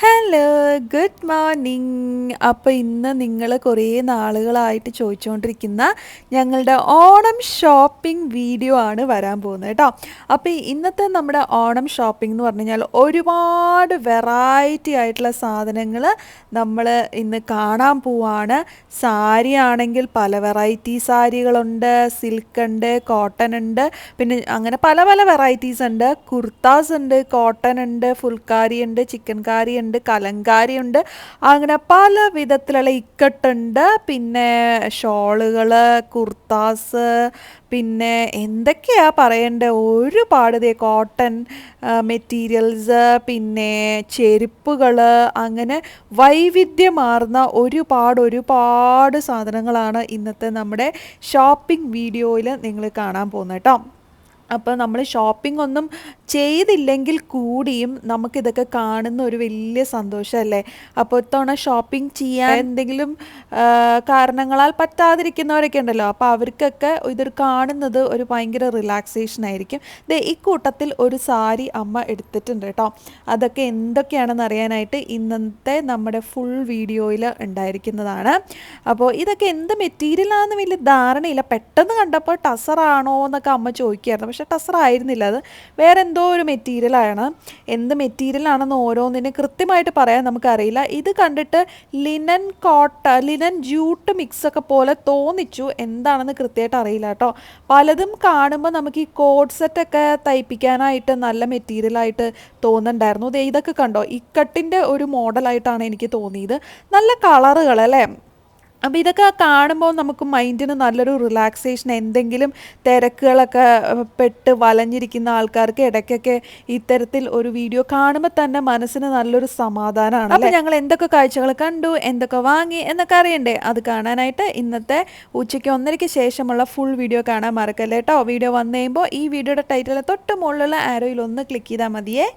Hello good morning അപ്പോൾ ഇന്ന് നിങ്ങൾ കുറേ നാളുകളായിട്ട് ചോദിച്ചുകൊണ്ടിരിക്കുന്ന ഞങ്ങളുടെ ഓണം ഷോപ്പിംഗ് വീഡിയോ ആണ് വരാൻ പോകുന്നത് കേട്ടോ. അപ്പോൾ ഇന്നത്തെ നമ്മുടെ ഓണം ഷോപ്പിംഗ് എന്ന് പറഞ്ഞു കഴിഞ്ഞാൽ ഒരുപാട് വെറൈറ്റി ആയിട്ടുള്ള സാധനങ്ങൾ നമ്മൾ ഇന്ന് കാണാൻ പോവാണ്. സാരി ആണെങ്കിൽ പല വെറൈറ്റി സാരികളുണ്ട് സിൽക്ക് ഉണ്ട് കോട്ടൺ ഉണ്ട്. പിന്നെ അങ്ങനെ പല പല വെറൈറ്റീസ് ഉണ്ട്. കുർത്താസ് ഉണ്ട് കോട്ടൺ ഉണ്ട് ഫുൾക്കാരി ഉണ്ട് ചിക്കൻകാരി ഉണ്ട് കലങ്കാരി ഉണ്ട് അങ്ങനെ പല വിധത്തിലുള്ള ഇക്കട്ടുണ്ട്. പിന്നെ ഷോളുകൾ കുർത്താസ് പിന്നെ എന്തൊക്കെയാ പറയേണ്ട? ഒരുപാട് ഇതേ കോട്ടൺ മെറ്റീരിയൽസ് പിന്നെ ചെരുപ്പുകൾ അങ്ങനെ വൈവിധ്യമാർന്ന ഒരുപാട് ഒരുപാട് സാധനങ്ങളാണ് ഇന്നത്തെ നമ്മുടെ ഷോപ്പിംഗ് വീഡിയോയിൽ നിങ്ങൾ കാണാൻ പോകുന്നത് കേട്ടോ. അപ്പോൾ നമ്മൾ ഷോപ്പിംഗ് ഒന്നും ചെയ്തില്ലെങ്കിൽ കൂടിയും നമുക്കിതൊക്കെ കാണുന്ന ഒരു വലിയ സന്തോഷമല്ലേ അപ്പോൾ ഇത്തവണ ഷോപ്പിംഗ് ചെയ്യാൻ എന്തെങ്കിലും കാരണങ്ങളാൽ പറ്റാതിരിക്കുന്നവരൊക്കെ ഉണ്ടല്ലോ. അപ്പോൾ അവർക്കൊക്കെ ഇത് കാണുന്നത് ഒരു ഭയങ്കര റിലാക്സേഷൻ ആയിരിക്കും. ദേ ഈ കൂട്ടത്തിൽ ഒരു സാരി അമ്മ എടുത്തിട്ടുണ്ട് കേട്ടോ. അതൊക്കെ എന്തൊക്കെയാണെന്ന് അറിയാനായിട്ട് ഇന്നത്തെ നമ്മുടെ ഫുൾ വീഡിയോയിൽ ഉണ്ടായിരിക്കുന്നതാണ്. അപ്പോൾ ഇതൊക്കെ എന്ത് മെറ്റീരിയലാണെന്ന് വലിയ ധാരണയില്ല. പെട്ടെന്ന് കണ്ടപ്പോൾ ടസറാണോ എന്നൊക്കെ അമ്മ ചോദിക്കുകയായിരുന്നു പക്ഷേ ടസർ ആയിരുന്നില്ല അത് വേറെ എന്തോ ഒരു മെറ്റീരിയലാണ് എന്ത് മെറ്റീരിയലാണെന്ന് ഓരോന്നിനും കൃത്യമായിട്ട് പറയാൻ നമുക്കറിയില്ല. ഇത് കണ്ടിട്ട് ലിനൻ കോട്ട ലിനൻ ജ്യൂട്ട് മിക്സ് ഒക്കെ പോലെ തോന്നിച്ചു. എന്താണെന്ന് കൃത്യമായിട്ട് അറിയില്ല കേട്ടോ. പലതും കാണുമ്പോൾ നമുക്ക് ഈ കോഡ് സെറ്റൊക്കെ തയ്പ്പിക്കാനായിട്ട് നല്ല മെറ്റീരിയലായിട്ട് തോന്നുന്നുണ്ടായിരുന്നു. ഇതൊക്കെ കണ്ടോ? ഇക്കട്ടിന്റെ ഒരു മോഡലായിട്ടാണ് എനിക്ക് തോന്നിയത്. നല്ല കളറുകൾ അല്ലേ? അപ്പോൾ ഇതൊക്കെ കാണുമ്പോൾ നമുക്ക് മൈൻഡിന് നല്ലൊരു റിലാക്സേഷൻ എന്തെങ്കിലും തിരക്കുകളൊക്കെ പെട്ട് വലഞ്ഞിരിക്കുന്ന ആൾക്കാർക്ക് ഇടയ്ക്കൊക്കെ ഇത്തരത്തിൽ ഒരു വീഡിയോ കാണുമ്പോൾ തന്നെ മനസ്സിന് നല്ലൊരു സമാധാനമാണ് അപ്പോൾ ഞങ്ങൾ എന്തൊക്കെ കാഴ്ചകൾ കണ്ടു എന്തൊക്കെ വാങ്ങി എന്നൊക്കെ അറിയണ്ടേ? അത് കാണാനായിട്ട് ഇന്നത്തെ ഉച്ചയ്ക്ക് ഒന്നരയ്ക്ക് ശേഷമുള്ള ഫുൾ വീഡിയോ കാണാൻ മറക്കല്ലേ കേട്ടോ വീഡിയോ വന്നു കഴിയുമ്പോൾ ഈ വീഡിയോയുടെ ടൈറ്റിലെ തൊട്ട് മുകളിലുള്ള ആരോയിൽ ഒന്ന് ക്ലിക്ക് ചെയ്താൽ മതിയേ.